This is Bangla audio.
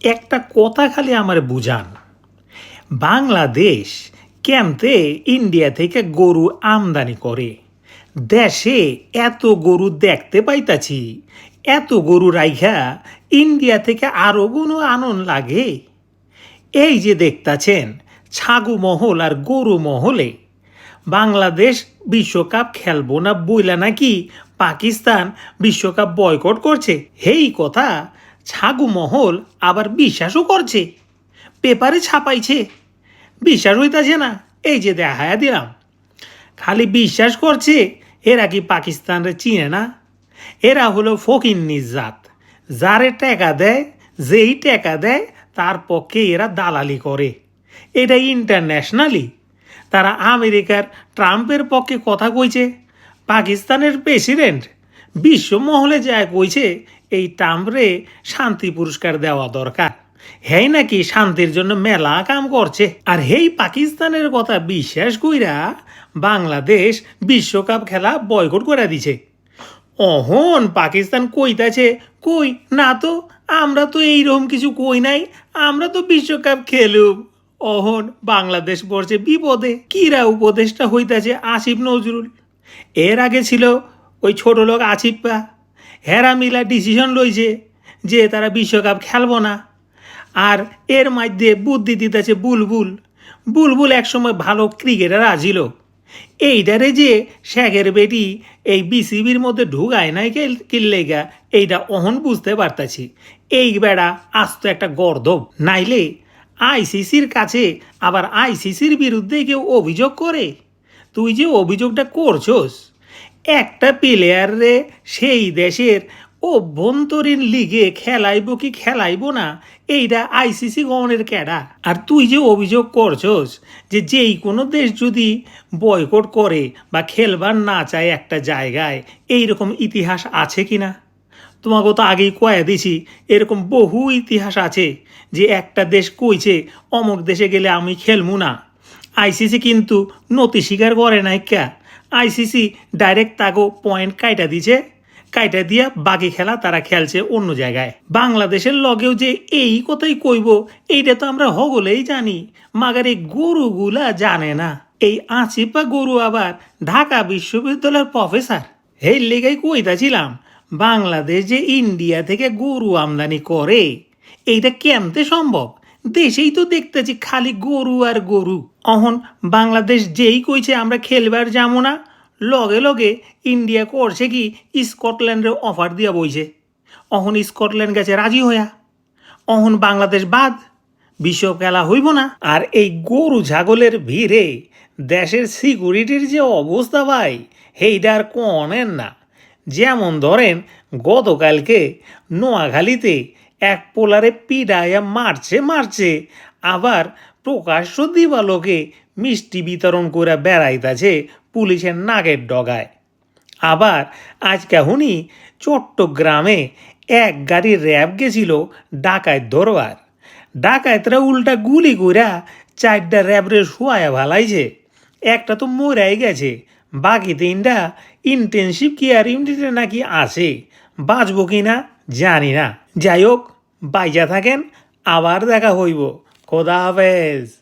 একটা কথা খালি আমার বুঝান। বাংলাদেশ কেমতে ইন্ডিয়া থেকে গরু আমদানি করে? দেশে এত গরু দেখতে পাইতাছি, এত গরু রাইখা ইন্ডিয়া থেকে আরও কোনো আনন্দ লাগে। এই যে দেখতাছেন ছাগু মহল আর গরু মহলে, বাংলাদেশ বিশ্বকাপ খেলব না বইলা নাকি পাকিস্তান বিশ্বকাপ বয়কট করছে? হেই কথা ছাগু মহল আবার বিশ্বাসও করছে। পেপারে ছাপাইছে। বিশ্বাস হইতাছে না, এই যে দেখায়া দিলাম। খালি বিশ্বাস করছে, এরা কি পাকিস্তানরে চিনে না? এরা হলো ফকির জাত যারে টাকা দেয়, যেই টাকা দেয়, তার পক্ষে এরা দালালি করে। এটা ইন্টারন্যাশনালি। তারা আমেরিকার ট্রাম্পের পক্ষে কথা কইছে, পাকিস্তানের প্রেসিডেন্ট বিশ্ব মহলে যায় কইছে এই টামরে শান্তি পুরস্কার দেওয়া দরকার। হেই নাকি শান্তির জন্য মেলা কাম করছে। আর হেই পাকিস্তানের কথা বিশ্বাস কইরা বাংলাদেশ বিশ্বকাপ খেলা বয়কট করে দিছে। অহন পাকিস্তান কইতাছে, কই, না তো, আমরা তো এইরকম কিছু কই নাই, আমরা তো বিশ্বকাপ খেলুম। অহন, বাংলাদেশ পড়ছে বিপদে, কিরা উপদেশটা হইতাছে আসিফ নজরুল? এর আগে ছিল ওই ছোট লোক আসিফা হেরা মিলা ডিসিশন লইছে যে তারা বিশ্বকাপ খেলব না। আর এর মধ্যে বুদ্ধি দিতেছে বুলবুল। বুলবুল একসময় ভালো ক্রিকেটার আজিল এইটারে যে শেখের বেটি এই বিসিবির মধ্যে ঢুকায় নাই কিল্লেগা এইটা অহন বুঝতে পারতাছি। এই বেড়া আস্ত একটা গর্দব নাইলে আইসিসির কাছে আবার আইসিসির বিরুদ্ধে কেউ অভিযোগ করে? তুই যে অভিযোগটা করছস। একটা প্লেয়ারে সেই দেশের অভ্যন্তরীণ লিগে খেলাইব কি খেলাইব না এইটা আইসিসি গমনের ক্যাডা। আর তুই যে অভিযোগ করছস যে যেই কোনো দেশ যদি বয়কট করে বা খেলবার না চায় একটা জায়গায় এই রকম ইতিহাস আছে কি না? তোমাকে তো আগেই কয়া দিছি, এরকম বহু ইতিহাস আছে যে একটা দেশ কইছে, অমুক দেশে গেলে আমি খেলব না। আইসিসি কিন্তু নতি স্বীকার করে নাই কা আইসিসি ডাইরেক্ট তাগো পয়েন্ট কাইটা দিছে কাইটা দিয়া বাকি খেলা তারা খেলছে অন্য জায়গায়। বাংলাদেশের লগেও যে এই কথাই কইব, এইটা তো আমরা হগলেই জানি। মাগার এই গরুগুলা জানে না। এই আঁচিপা গরু আবার ঢাকা বিশ্ববিদ্যালয়ের প্রফেসর। এই লেগাই কইতাছিলাম, বাংলাদেশ যে ইন্ডিয়া থেকে গরু আমদানি করে, এইটা কেমতে সম্ভব? দেশেই তো দেখতেছি খালি গরু আর গরু। অহন বাংলাদেশ যেই কইছে আমরা খেলবার যাব না, লগে লগে ইন্ডিয়া করছে কি স্কটল্যান্ডের অফার দিয়া বইছে। অহন স্কটল্যান্ড গেছে রাজি হইয়া। অহন বাংলাদেশ বাদ, বিশ্ব খেলা হইব না। আর এই গরু ছাগলের ভিড়ে দেশের সিকিউরিটির যে অবস্থা ভাই আর কনেন না। যেমন ধরেন, গতকালকে নোয়াখালীতে এক পোলারে পিডায়া মারছে মারছে, আবার প্রকাশ্য দিবালোকে মিষ্টি বিতরণ করে বেড়াইতাছে পুলিশের নাগের ডগায়। আবার আজকে হুনি চট্টগ্রামে এক গাড়ি র্যাব গেছিল ডাকায় ধরবার ডাকায়তরা উল্টা গুলি কইরা চারটা র্যাবরে শোয়া ভালাইছে। একটা তো মরাই গেছে, বাকি তিনটা ইন্টেনসিভ কেয়ার ইউনিটে নাকি আছে। বাঁচবো কি না জানি না। যাই হোক, বাইজা থাকেন, আবার দেখা হইব। Koda